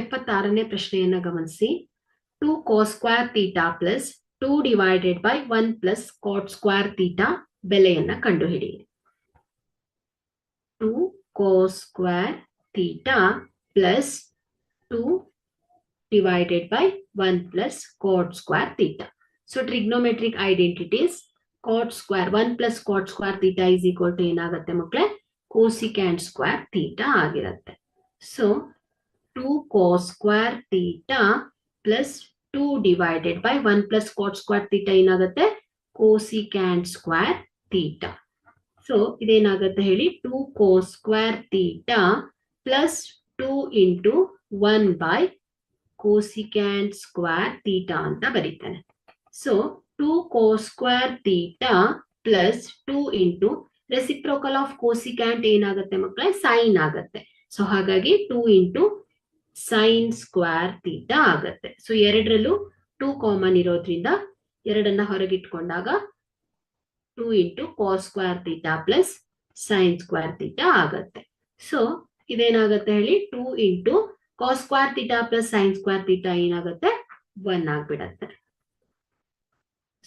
ಎಪ್ಪತ್ತಾರನೇ ಪ್ರಶ್ನೆಯನ್ನು ಗಮನಿಸಿ. Two cos square theta plus two divided by one plus cot square theta ಬೆಲೆಯನ್ನು ಕಂಡುಹಿಡಿಯಿರಿ two cos square theta plus two divided by one plus cot square theta so trigonometric identities cot square one plus cot square theta is equal to ಏನಾಗುತ್ತೆ ಮಕ್ಕಳೇ cosecant square theta ಆಗಿರುತ್ತೆ. So 2 cos square theta plus 2 divided by 1 plus cot square theta ಏನಾಗುತ್ತೆ cosecant square theta. So ಇದೇನಾಗುತ್ತೆ ಹೇಳಿ 2 cos square theta plus 2 into 1 by cosecant square theta ಅಂತ ಬರೀತಾನೆ So, 2 cos square theta plus two into reciprocal of cosecant ಏನಾಗುತ್ತೆ ಮಕ್ಕಳೇ sin ಆಗತ್ತೆ so ಹಾಗಾಗಿ two into sine square theta ಆಗತ್ತೆ. ಸೊ ಎರಡರಲ್ಲೂ ಟೂ ಕಾಮನ್ ಇರೋದ್ರಿಂದ ಎರಡನ್ನ ಹೊರಗಿಟ್ಕೊಂಡಾಗ two into cos square theta plus sine square theta ಆಗತ್ತೆ. ಸೊ ಇದೇನಾಗತ್ತೆ ಹೇಳಿ? Two into cos square theta plus sine square theta ಏನಾಗುತ್ತೆ? ಒನ್ ಆಗ್ಬಿಡತ್ತೆ.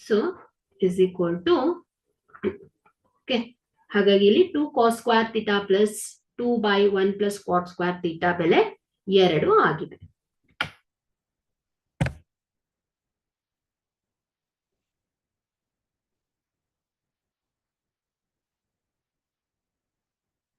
So is equal to okay ಹಾಗಾಗಿ ಇಲ್ಲಿ two cos square theta plus two by one plus cot square theta ಬೆಲೆ ಎರಡು ಆಗಿದೆ